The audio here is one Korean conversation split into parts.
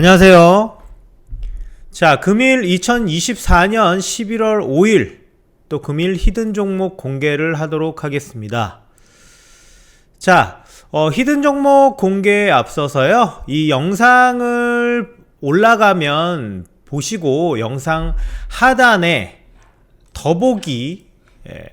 안녕하세요. 자, 금일 2024년 11월 5일 또 금일 히든 종목 공개를 하도록 하겠습니다. 자, 어, 히든 종목 공개에 앞서서요. 이 영상을 올라가면 보시고 영상 하단에 더보기 예,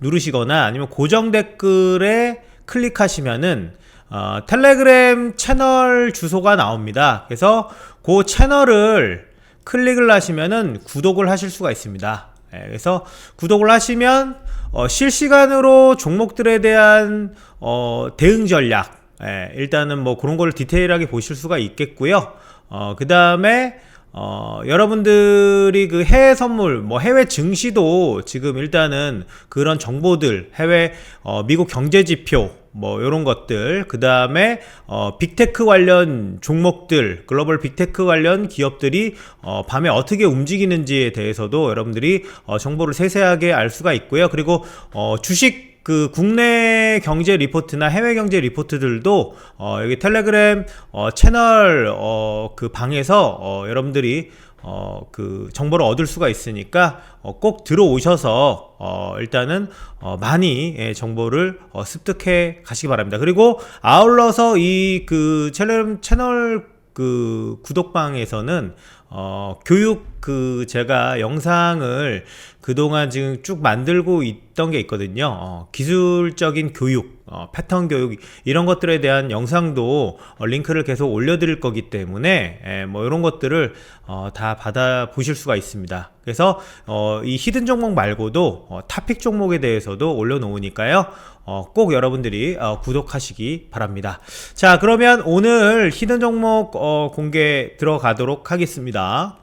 누르시거나 아니면 고정 댓글에 클릭하시면은 어, 텔레그램 채널 주소가 나옵니다. 그래서 그 채널을 클릭을 하시면은 구독을 하실 수가 있습니다. 예, 그래서 구독을 하시면 어, 실시간으로 종목들에 대한 어, 대응 전략 예, 일단은 뭐 그런 걸 디테일하게 보실 수가 있겠고요. 어, 그 다음에 어, 여러분들이 그 해외 선물, 뭐 해외 증시도 지금 일단은 그런 정보들, 해외, 어, 미국 경제 지표, 뭐 이런 것들, 그 다음에 어, 빅테크 관련 종목들, 글로벌 빅테크 관련 기업들이 어, 밤에 어떻게 움직이는지에 대해서도 여러분들이 어, 정보를 세세하게 알 수가 있고요. 그리고 어, 주식 그 국내 경제 리포트나 해외 경제 리포트들도 어 여기 텔레그램 어 채널 어그 방에서 어 여러분들이 어 그 정보를 얻을 수가 있으니까 어 꼭 들어오셔서 어 일단은 어 많이 예, 정보를 어 습득해 가시기 바랍니다. 그리고 아울러서 이그 텔레그램 채널 그 구독방에서는 어 교육 그 제가 영상을 그동안 지금 쭉 만들고 있던 게 있거든요. 어, 기술적인 교육, 어, 패턴 교육 이런 것들에 대한 영상도 어, 링크를 계속 올려드릴 거기 때문에 에, 뭐 이런 것들을 어, 다 받아 보실 수가 있습니다. 그래서 어, 이 히든 종목 말고도 어, 타픽 종목에 대해서도 올려놓으니까요. 어, 꼭 여러분들이 어, 구독하시기 바랍니다. 자, 그러면 오늘 히든 종목 어, 공개 들어가도록 하겠습니다.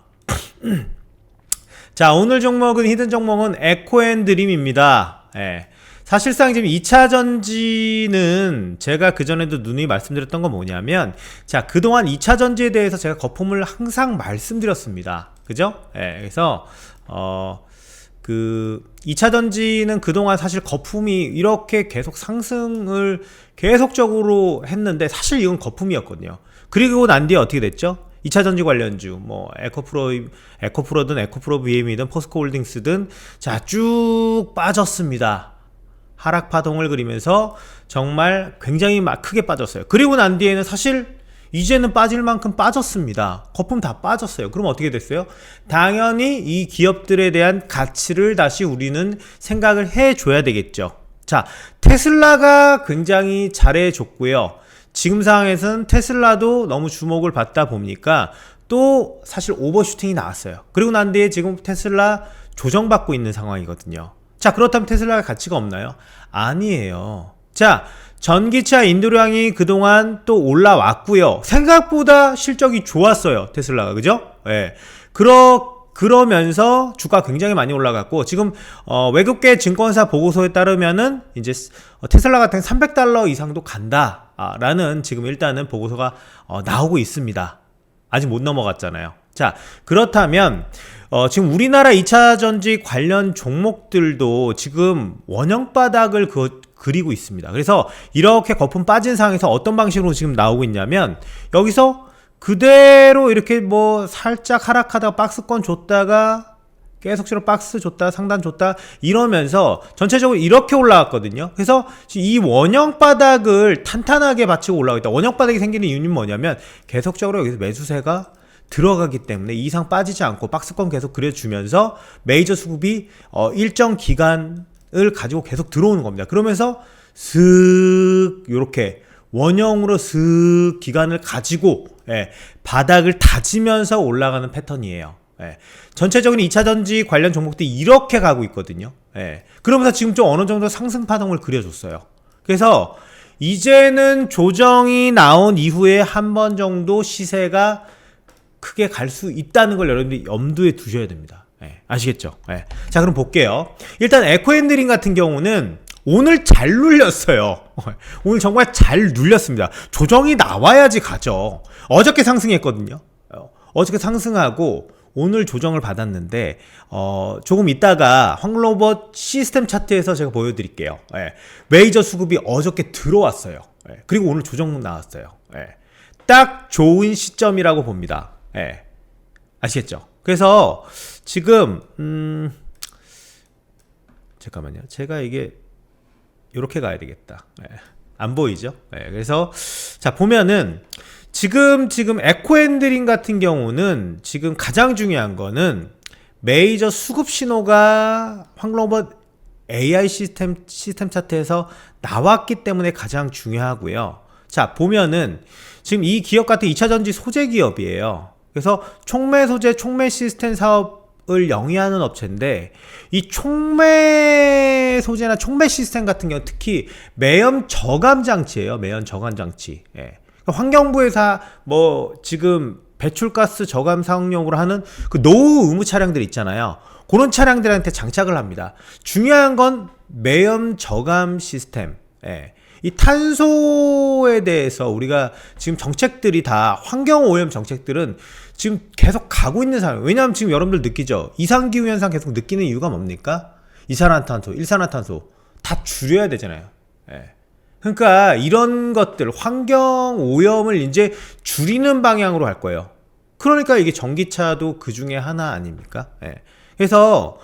자, 오늘 종목은 히든 종목은 에코앤드림입니다. 예. 사실상 지금 2차 전지는 제가 그전에도 누누이 말씀드렸던 건 뭐냐면 자, 그동안 2차 전지에 대해서 제가 거품을 항상 말씀드렸습니다. 그죠? 예. 그래서 어, 그 2차 전지는 그동안 사실 거품이 이렇게 계속 상승을 계속적으로 했는데 사실 이건 거품이었거든요. 그리고 난 뒤에 어떻게 됐죠? 2차 전지 관련주, 뭐, 에코프로, 에코프로든 에코프로 BM이든 포스코 홀딩스든, 자, 쭉 빠졌습니다. 하락 파동을 그리면서 정말 굉장히 막 크게 빠졌어요. 그리고 난 뒤에는 사실 이제는 빠질 만큼 빠졌습니다. 거품 다 빠졌어요. 그럼 어떻게 됐어요? 당연히 이 기업들에 대한 가치를 다시 우리는 생각을 해줘야 되겠죠. 자, 테슬라가 굉장히 잘해줬고요. 지금 상황에서는 테슬라도 너무 주목을 받다 보니까 또 사실 오버슈팅이 나왔어요. 그리고 난 뒤에 지금 테슬라 조정받고 있는 상황이거든요. 자, 그렇다면 테슬라가 가치가 없나요? 아니에요. 자, 전기차 인도량이 그동안 또 올라왔고요. 생각보다 실적이 좋았어요. 테슬라가. 그죠? 예. 네. 그러 그러면서 주가 굉장히 많이 올라갔고 지금 어, 외국계 증권사 보고서에 따르면은 이제 테슬라 같은 300달러 이상도 간다라는 지금 일단은 보고서가 어, 나오고 있습니다. 아직 못 넘어갔잖아요. 자 그렇다면 어, 지금 우리나라 2차 전지 관련 종목들도 지금 원형 바닥을 그, 그리고 있습니다. 그래서 이렇게 거품 빠진 상황에서 어떤 방식으로 지금 나오고 있냐면 여기서 그대로 이렇게 뭐 살짝 하락하다가 박스권 줬다가 계속적으로 박스 줬다 상단 줬다 이러면서 전체적으로 이렇게 올라왔거든요. 그래서 이 원형 바닥을 탄탄하게 받치고 올라오겠다. 원형 바닥이 생기는 이유는 뭐냐면 계속적으로 여기서 매수세가 들어가기 때문에 이상 빠지지 않고 박스권 계속 그려주면서 메이저 수급이 어 일정 기간을 가지고 계속 들어오는 겁니다. 그러면서 슥 요렇게 원형으로 슥 기간을 가지고 예, 바닥을 다지면서 올라가는 패턴이에요. 예, 전체적인 2차 전지 관련 종목들이 이렇게 가고 있거든요. 예, 그러면서 지금 좀 어느 정도 상승 파동을 그려줬어요. 그래서 이제는 조정이 나온 이후에 한 번 정도 시세가 크게 갈 수 있다는 걸 여러분들이 염두에 두셔야 됩니다. 예, 아시겠죠? 예. 자, 그럼 볼게요. 일단 에코핸드링 같은 경우는 오늘 잘 눌렸어요. 오늘 정말 잘 눌렸습니다. 조정이 나와야지 가죠. 어저께 상승했거든요. 어, 어저께 상승하고 오늘 조정을 받았는데 어, 조금 있다가 황로버 시스템 차트에서 제가 보여드릴게요. 예. 메이저 수급이 어저께 들어왔어요. 예. 그리고 오늘 조정 나왔어요. 예. 딱 좋은 시점이라고 봅니다. 예. 아시겠죠? 그래서 지금 음 잠깐만요. 제가 이게 이렇게 가야 되겠다. 예. 안 보이죠? 예. 그래서 자 보면은 지금 지금 에코앤드림 같은 경우는 지금 가장 중요한 거는 메이저 수급 신호가 황로버 AI 시스템 시스템 차트에서 나왔기 때문에 가장 중요하고요. 자 보면은 지금 이 기업 같은 2차 전지 소재 기업이에요. 그래서 총매 소재 총매 시스템 사업을 영위하는 업체인데 이 총매 소재나 총매 시스템 같은 경우 특히 매연 저감 장치예요. 매연 저감 장치. 예. 그러니까 환경부에서 뭐 지금 배출가스 저감 사용용으로 하는 그 노후 의무 차량들 있잖아요. 그런 차량들한테 장착을 합니다. 중요한 건 매연 저감 시스템. 예. 이 탄소에 대해서 우리가 지금 정책들이 다 환경 오염 정책들은 지금 계속 가고 있는 상황. 왜냐하면 지금 여러분들 느끼죠. 이상 기후 현상 계속 느끼는 이유가 뭡니까? 이산화탄소, 일산화탄소 다 줄여야 되잖아요. 예. 그러니까 이런 것들 환경 오염을 이제 줄이는 방향으로 할 거예요. 그러니까 이게 전기차도 그 중에 하나 아닙니까? 예. 그래서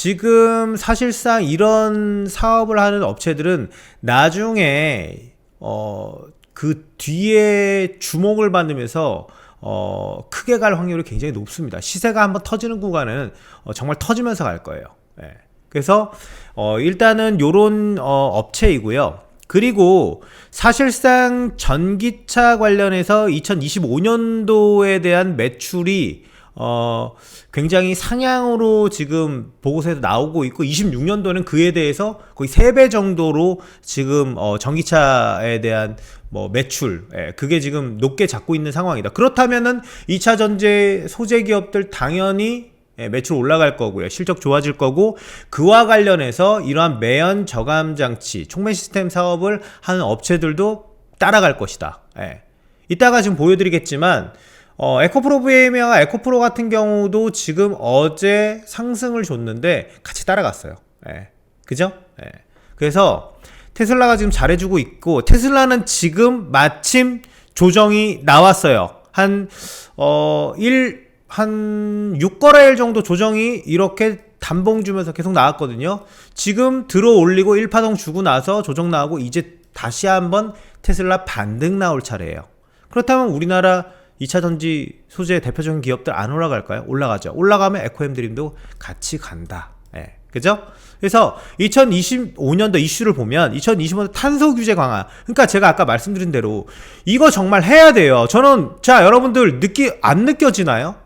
지금 사실상 이런 사업을 하는 업체들은 나중에 어 그 뒤에 주목을 받으면서 어 크게 갈 확률이 굉장히 높습니다. 시세가 한번 터지는 구간은 어 정말 터지면서 갈 거예요. 예. 그래서 어 일단은 요런 어 업체이고요. 그리고 사실상 전기차 관련해서 2025년도에 대한 매출이 어 굉장히 상향으로 지금 보고서에도 나오고 있고 26년도는 그에 대해서 거의 3배 정도로 지금 어 전기차에 대한 뭐 매출 예, 그게 지금 높게 잡고 있는 상황이다. 그렇다면은 2차 전제 소재 기업들 당연히 예, 매출 올라갈 거고요. 실적 좋아질 거고 그와 관련해서 이러한 매연 저감 장치, 총매 시스템 사업을 하는 업체들도 따라갈 것이다. 예. 이따가 지금 보여드리겠지만 어, 에코프로 VM이와 에코프로 같은 경우도 지금 어제 상승을 줬는데 같이 따라갔어요. 예. 그죠? 예. 그래서 테슬라가 지금 잘해주고 있고 테슬라는 지금 마침 조정이 나왔어요. 한, 어, 1, 한 6거래일 정도 조정이 이렇게 단봉 주면서 계속 나왔거든요. 지금 들어 올리고 1파동 주고 나서 조정 나오고 이제 다시 한번 테슬라 반등 나올 차례예요. 그렇다면 우리나라 2차 전지 소재 대표적인 기업들 안 올라갈까요? 올라가죠. 올라가면 에코엠 드림도 같이 간다. 예. 그죠? 그래서 2025년도 이슈를 보면 2025년 탄소 규제 강화. 그러니까 제가 아까 말씀드린 대로 이거 정말 해야 돼요. 저는 자, 여러분들 느끼 안 느껴지나요?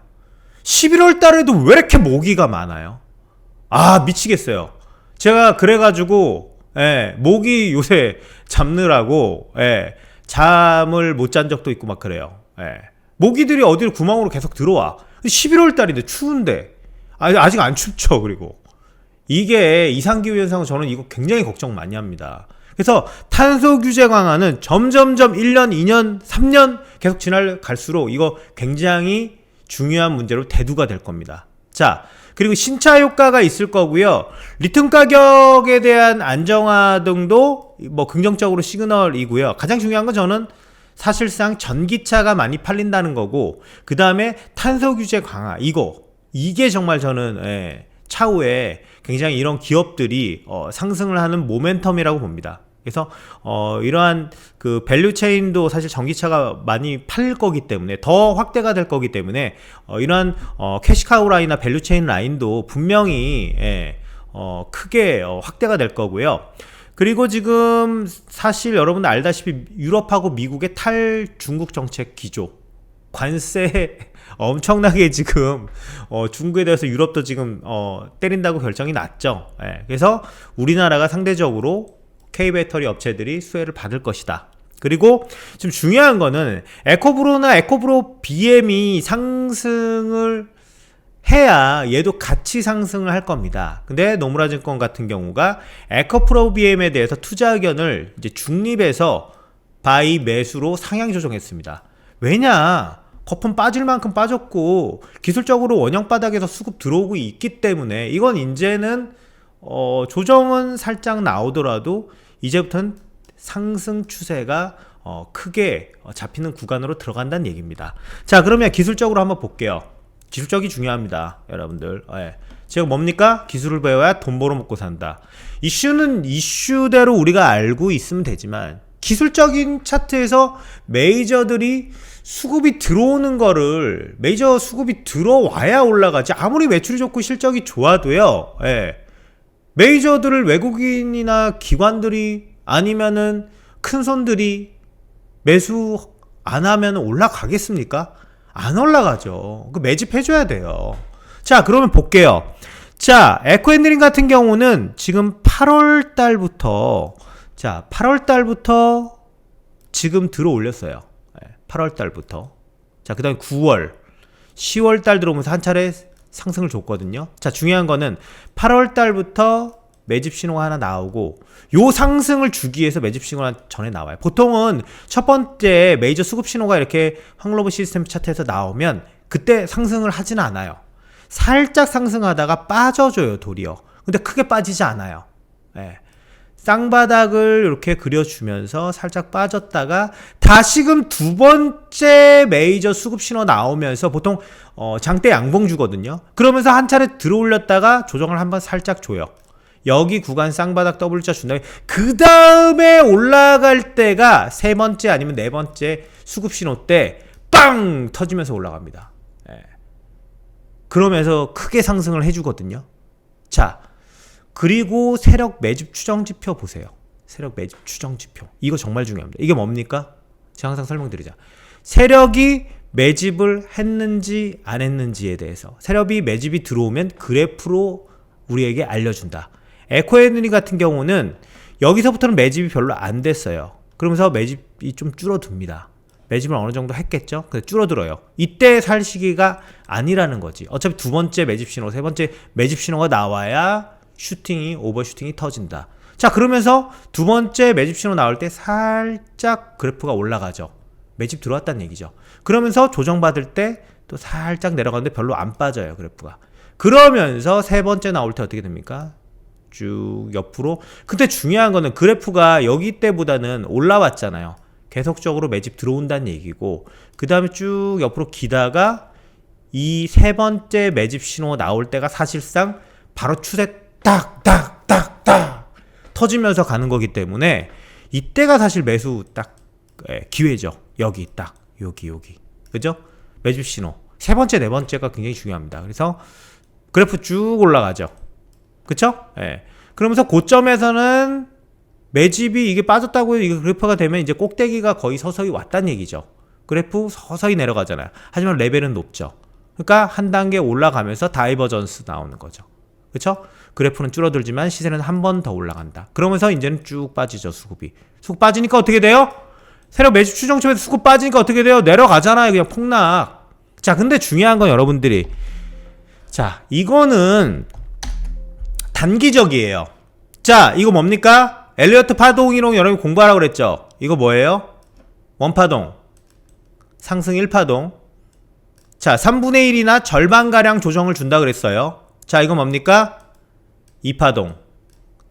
11월 달에도 왜 이렇게 모기가 많아요? 아, 미치겠어요. 제가 그래 가지고, 예, 모기 요새 잡느라고, 예, 잠을 못 잔 적도 있고 막 그래요. 예. 모기들이 어디를 구멍으로 계속 들어와. 11월 달인데 추운데. 아, 아직 안 춥죠, 그리고. 이게 이상기후 현상은 저는 이거 굉장히 걱정 많이 합니다. 그래서 탄소 규제 강화는 점점점 1년, 2년, 3년 계속 지날 갈수록 이거 굉장히 중요한 문제로 대두가 될 겁니다. 자, 그리고 신차 효과가 있을 거고요. 리튬 가격에 대한 안정화 등도 뭐 긍정적으로 시그널이고요. 가장 중요한 건 저는 사실상 전기차가 많이 팔린다는 거고 그 다음에 탄소 규제 강화 이거 이게 정말 저는 예, 차후에 굉장히 이런 기업들이 어, 상승을 하는 모멘텀이라고 봅니다. 그래서 어 이러한 그 밸류 체인도 사실 전기차가 많이 팔릴 거기 때문에 더 확대가 될 거기 때문에 어 이러한 어 캐시카우 라인이나 밸류 체인 라인도 분명히 예, 어 크게 어 확대가 될 거고요. 그리고 지금 사실 여러분들 알다시피 유럽하고 미국의 탈 중국 정책 기조 관세 엄청나게 지금 어, 중국에 대해서 유럽도 지금 어, 때린다고 결정이 났죠. 예, 그래서 우리나라가 상대적으로 K 배터리 업체들이 수혜를 받을 것이다. 그리고 지금 중요한 거는 에코브로나 에코브로 BM이 상승을 해야 얘도 같이 상승을 할 겁니다. 근데 노무라 증권 같은 경우가 에코프로 BM에 대해서 투자 의견을 이제 중립에서 바이 매수로 상향 조정했습니다. 왜냐? 거품 빠질 만큼 빠졌고 기술적으로 원형 바닥에서 수급 들어오고 있기 때문에 이건 이제는 어 조정은 살짝 나오더라도 이제부터는 상승 추세가 어, 크게 어, 잡히는 구간으로 들어간다는 얘기입니다. 자, 그러면 기술적으로 한번 볼게요. 기술적이 중요합니다, 여러분들. 예. 제가 뭡니까? 기술을 배워야 돈 벌어 먹고 산다. 이슈는 이슈대로 우리가 알고 있으면 되지만 기술적인 차트에서 메이저들이 수급이 들어오는 거를 메이저 수급이 들어와야 올라가지 아무리 매출이 좋고 실적이 좋아도요. 예. 메이저들을 외국인이나 기관들이 아니면은 큰 손들이 매수 안 하면 올라가겠습니까? 안 올라가죠. 그 매집해줘야 돼요. 자, 그러면 볼게요. 자, 에코엔드링 같은 경우는 지금 8월 달부터, 자, 8월 달부터 지금 들어 올렸어요. 8월 달부터. 자, 그 다음에 9월, 10월 달 들어오면서 한 차례 상승을 줬거든요. 자, 중요한 거는 8월 달부터 매집 신호가 하나 나오고 요 상승을 주기 위해서 매집 신호가 전에 나와요. 보통은 첫 번째 메이저 수급 신호가 이렇게 황로브 시스템 차트에서 나오면 그때 상승을 하지는 않아요. 살짝 상승하다가 빠져줘요, 도리어. 근데 크게 빠지지 않아요. 예. 쌍바닥을 이렇게 그려주면서 살짝 빠졌다가 다시금 두 번째 메이저 수급 신호 나오면서 보통 어, 장대 양봉 주거든요. 그러면서 한 차례 들어올렸다가 조정을 한번 살짝 줘요. 여기 구간 쌍바닥 더블자 준 다음에 그 다음에 올라갈 때가 세 번째 아니면 네 번째 수급 신호 때 빵 터지면서 올라갑니다. 예. 그러면서 크게 상승을 해주거든요. 자, 그리고 세력 매집 추정 지표 보세요. 세력 매집 추정 지표. 이거 정말 중요합니다. 이게 뭡니까? 제가 항상 설명드리자. 세력이 매집을 했는지 안 했는지에 대해서 세력이 매집이 들어오면 그래프로 우리에게 알려준다. 에코에너니 같은 경우는 여기서부터는 매집이 별로 안 됐어요. 그러면서 매집이 좀 줄어듭니다. 매집을 어느 정도 했겠죠? 근데 줄어들어요. 이때 살 시기가 아니라는 거지. 어차피 두 번째 매집 신호, 세 번째 매집 신호가 나와야 슈팅이, 오버슈팅이 터진다. 자, 그러면서 두 번째 매집 신호 나올 때 살짝 그래프가 올라가죠. 매집 들어왔다는 얘기죠. 그러면서 조정받을 때 또 살짝 내려가는데 별로 안 빠져요, 그래프가. 그러면서 세 번째 나올 때 어떻게 됩니까? 쭉 옆으로. 근데 중요한 거는 그래프가 여기 때보다는 올라왔잖아요. 계속적으로 매집 들어온다는 얘기고, 그 다음에 쭉 옆으로 기다가 이 세 번째 매집 신호 나올 때가 사실상 바로 추세 딱딱딱딱 터지면서 가는 거기 때문에 이때가 사실 매수 딱 예, 기회죠. 여기 딱 여기 여기 그죠? 매집 신호 세 번째 네 번째가 굉장히 중요합니다. 그래서 그래프 쭉 올라가죠. 그쵸? 예. 그러면서 고점에서는 매집이 이게 빠졌다고 이게 그래프가 되면 이제 꼭대기가 거의 서서히 왔다는 얘기죠. 그래프 서서히 내려가잖아요. 하지만 레벨은 높죠. 그러니까 한 단계 올라가면서 다이버전스 나오는 거죠. 그쵸? 그래프는 줄어들지만 시세는 한 번 더 올라간다. 그러면서 이제는 쭉 빠지죠, 수급이. 수급 빠지니까 어떻게 돼요? 세력 매집 추정점에서 수급 빠지니까 어떻게 돼요? 내려가잖아요, 그냥 폭락. 자, 근데 중요한 건 여러분들이. 자, 이거는 단기적이에요. 자, 이거 뭡니까? 엘리어트 파동 이론 여러분 공부하라고 그랬죠? 이거 뭐예요? 원파동. 상승 1파동. 자, 3분의 1이나 절반가량 조정을 준다 그랬어요. 자, 이거 뭡니까? 2파동.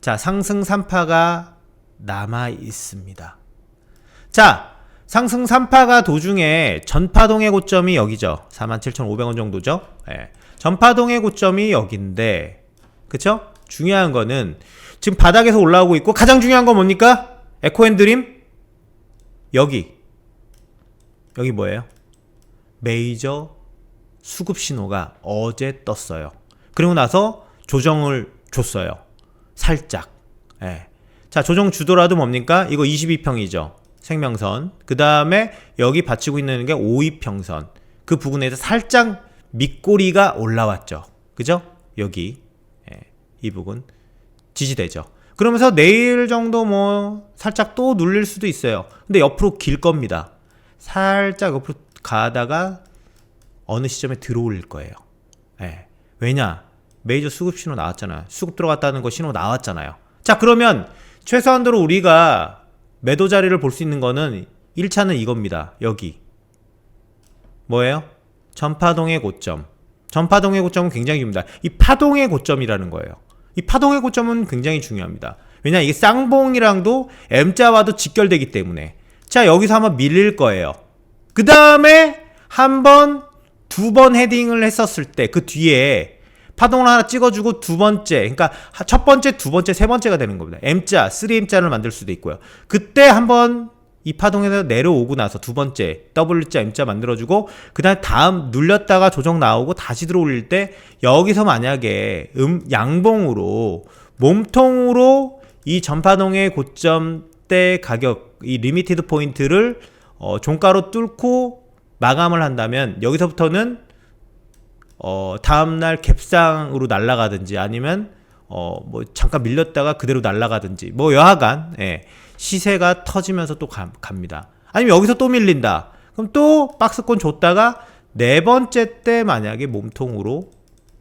자, 상승 3파가 남아 있습니다. 자, 상승 3파가 도중에 전파동의 고점이 여기죠. 47,500원 정도죠. 예. 전파동의 고점이 여긴데, 그쵸? 중요한 거는 지금 바닥에서 올라오고 있고, 가장 중요한 건 뭡니까? 에코앤드림? 여기. 여기 뭐예요? 메이저 수급 신호가 어제 떴어요. 그리고 나서 조정을 줬어요. 살짝. 예. 자, 조정 주더라도 뭡니까? 이거 22평이죠. 생명선. 그 다음에 여기 받치고 있는 게 52평선. 그 부분에서 살짝 밑꼬리가 올라왔죠. 그죠? 여기. 예. 이 부분. 지지되죠. 그러면서 내일 정도 뭐 살짝 또 눌릴 수도 있어요. 근데 옆으로 길 겁니다. 살짝 옆으로 가다가 어느 시점에 들어올 거예요. 예. 왜냐? 메이저 수급 신호 나왔잖아요. 수급 들어갔다는 거 신호 나왔잖아요. 자, 그러면 최소한도로 우리가 매도 자리를 볼 수 있는 거는 1차는 이겁니다. 여기. 뭐예요? 전파동의 고점. 전파동의 고점은 굉장히 중요합니다. 이 파동의 고점이라는 거예요. 이 파동의 고점은 굉장히 중요합니다. 왜냐 이게 쌍봉이랑도 M자와도 직결되기 때문에 자, 여기서 한번 밀릴 거예요. 그 다음에 한 번, 두 번 헤딩을 했었을 때 그 뒤에 파동을 하나 찍어주고 두 번째, 그러니까 하- 첫 번째, 두 번째, 세 번째가 되는 겁니다. M자, 3M자를 만들 수도 있고요. 그때 한번 이 파동에서 내려오고 나서 두 번째 W자, M자 만들어주고 그다음 다음 눌렸다가 조정 나오고 다시 들어올릴 때 여기서 만약에 음 양봉으로 몸통으로 이 전파동의 고점대 가격 이 리미티드 포인트를 어, 종가로 뚫고 마감을 한다면 여기서부터는 어, 다음날 갭상으로 날아가든지 아니면 어, 뭐 잠깐 밀렸다가 그대로 날아가든지 뭐 여하간 예, 시세가 터지면서 또 가- 갑니다. 아니면 여기서 또 밀린다. 그럼 또 박스권 줬다가 네 번째 때 만약에 몸통으로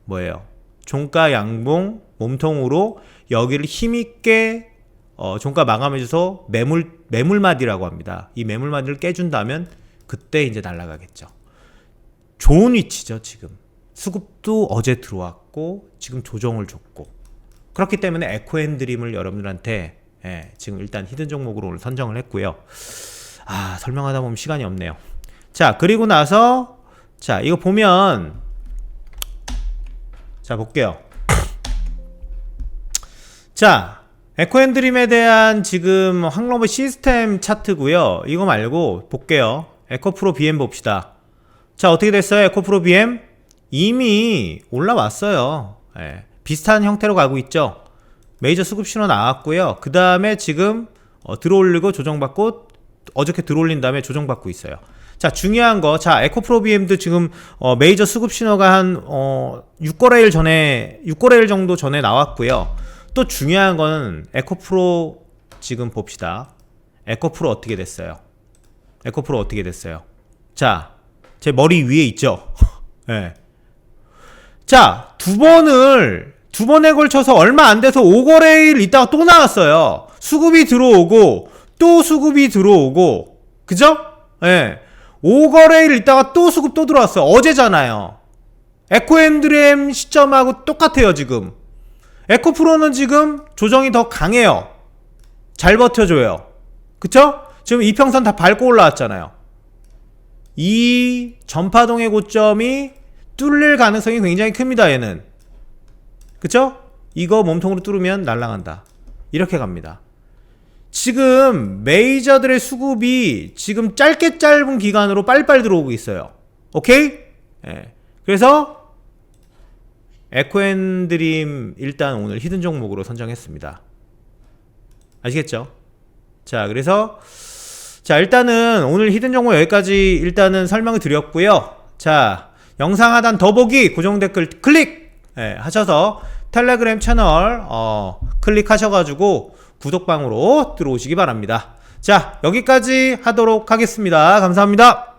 뭐예요? 종가 양봉 몸통으로 여기를 힘있게 어, 종가 마감해줘서 매물 매물마디라고 합니다. 이 매물마디를 깨준다면 그때 이제 날아가겠죠. 좋은 위치죠 지금 수급도 어제 들어왔고 지금 조정을 줬고 그렇기 때문에 에코앤드림을 여러분들한테 예, 지금 일단 히든 종목으로 오늘 선정을 했고요. 아 설명하다 보면 시간이 없네요. 자 그리고 나서 자 이거 보면 자 볼게요. 자 에코앤드림에 대한 지금 황로버 시스템 차트고요. 이거 말고 볼게요. 에코프로 BM 봅시다. 자 어떻게 됐어요? 에코프로 BM 이미 올라왔어요. 예, 비슷한 형태로 가고 있죠. 메이저 수급 신호 나왔고요. 그 다음에 지금 어, 들어올리고 조정받고 어저께 들어올린 다음에 조정받고 있어요. 자 중요한 거 자 에코프로 BM도 지금 어, 메이저 수급 신호가 한 어, 6거래일 전에 6거래일 정도 전에 나왔고요. 또 중요한 거는 에코프로 지금 봅시다. 에코프로 어떻게 됐어요? 에코프로 어떻게 됐어요? 자, 제 머리 위에 있죠. 예. 자, 두 번을 두 번에 걸쳐서 얼마 안 돼서 5거래일 있다가 또 나왔어요. 수급이 들어오고 또 수급이 들어오고 그죠? 예. 5거래일 있다가 또 수급 또 들어왔어요. 어제잖아요. 에코앤드램 시점하고 똑같아요, 지금. 에코프로는 지금 조정이 더 강해요. 잘 버텨줘요. 그쵸? 지금 이평선 다 밟고 올라왔잖아요. 이 전파동의 고점이 뚫릴 가능성이 굉장히 큽니다, 얘는. 그쵸? 이거 몸통으로 뚫으면 날아간다. 이렇게 갑니다. 지금 메이저들의 수급이 지금 짧게 짧은 기간으로 빨리빨리 들어오고 있어요. 오케이? 예. 그래서 에코앤드림 일단 오늘 히든 종목으로 선정했습니다. 아시겠죠? 자, 그래서 자, 일단은 오늘 히든 정보 여기까지 일단은 설명을 드렸고요. 자, 영상 하단 더보기 고정 댓글 클릭 예, 하셔서 텔레그램 채널 어, 클릭하셔가지고 구독방으로 들어오시기 바랍니다. 자, 여기까지 하도록 하겠습니다. 감사합니다.